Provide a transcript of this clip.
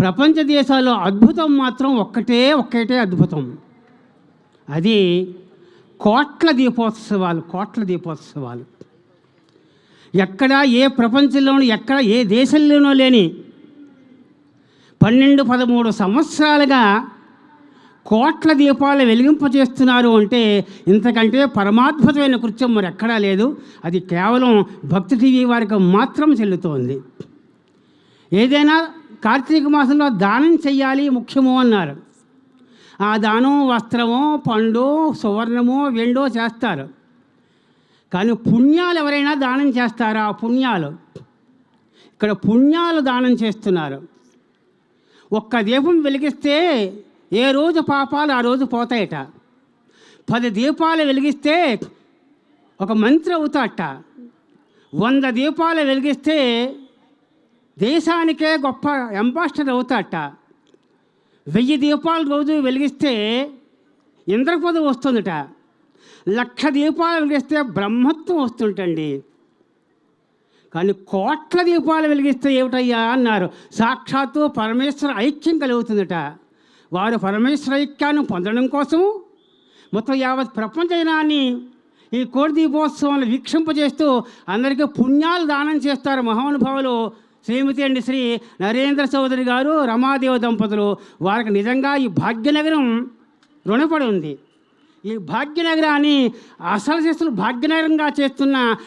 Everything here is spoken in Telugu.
ప్రపంచ దేశాల్లో అద్భుతం మాత్రం ఒక్కటే ఒక్కటే అద్భుతం. అది కోట్ల దీపోత్సవాలు కోట్ల దీపోత్సవాలు. ఎక్కడ ఏ ప్రపంచంలోనూ ఎక్కడ ఏ దేశంలోనూ లేని పన్నెండు పదమూడు సంవత్సరాలుగా కోట్ల దీపాలు వెలిగింపజేస్తున్నారు అంటే ఇంతకంటే పరమాద్భుతమైన కృత్యం మరి ఎక్కడా లేదు. అది కేవలం భక్తి టీవీ వారికి మాత్రం చెల్లుతోంది. ఏదైనా కార్తీక మాసంలో దానం చెయ్యాలి ముఖ్యము అన్నారు. ఆ దానం వస్త్రమో పండు సువర్ణమో వెండో చేస్తారు. కానీ పుణ్యాలు ఎవరైనా దానం చేస్తారా? ఆ పుణ్యాలు. ఇక్కడ పుణ్యాలు దానం చేస్తున్నారు. ఒక్క దీపం వెలిగిస్తే ఏ రోజు పాపాలు ఆ రోజు పోతాయట. పది దీపాలు వెలిగిస్తే ఒక మంత్రి అవుతాట. వంద దీపాలు వెలిగిస్తే దేశానికే గొప్ప అంబాసిడర్ అవుతాట. వెయ్యి దీపాలు రోజు వెలిగిస్తే ఇంద్రపదం వస్తుందట. లక్ష దీపాలు వెలిగిస్తే బ్రహ్మత్వం వస్తుంటండి కానీ కోట్ల దీపాలు వెలిగిస్తే ఏమిటయ్యా అన్నారు. సాక్షాత్తు పరమేశ్వర ఐక్యం కలుగుతుందట. వారు పరమేశ్వర ఐక్యాన్ని పొందడం కోసం మొత్తం యావత్ ప్రపంచనాన్ని ఈ కోటి దీపోత్సవాన్ని వీక్షింపజేస్తూ అందరికీ పుణ్యాలు దానం చేస్తారు మహానుభావులు. శ్రీమతి అండి శ్రీ నరేంద్ర చౌదరి గారు రమాదేవ దంపతులు వారికి నిజంగా ఈ భాగ్యనగరం రుణపడి ఉంది. ఈ భాగ్యనగరాన్ని అసలు చేస్తున్న భాగ్యనగరంగా చేస్తున్న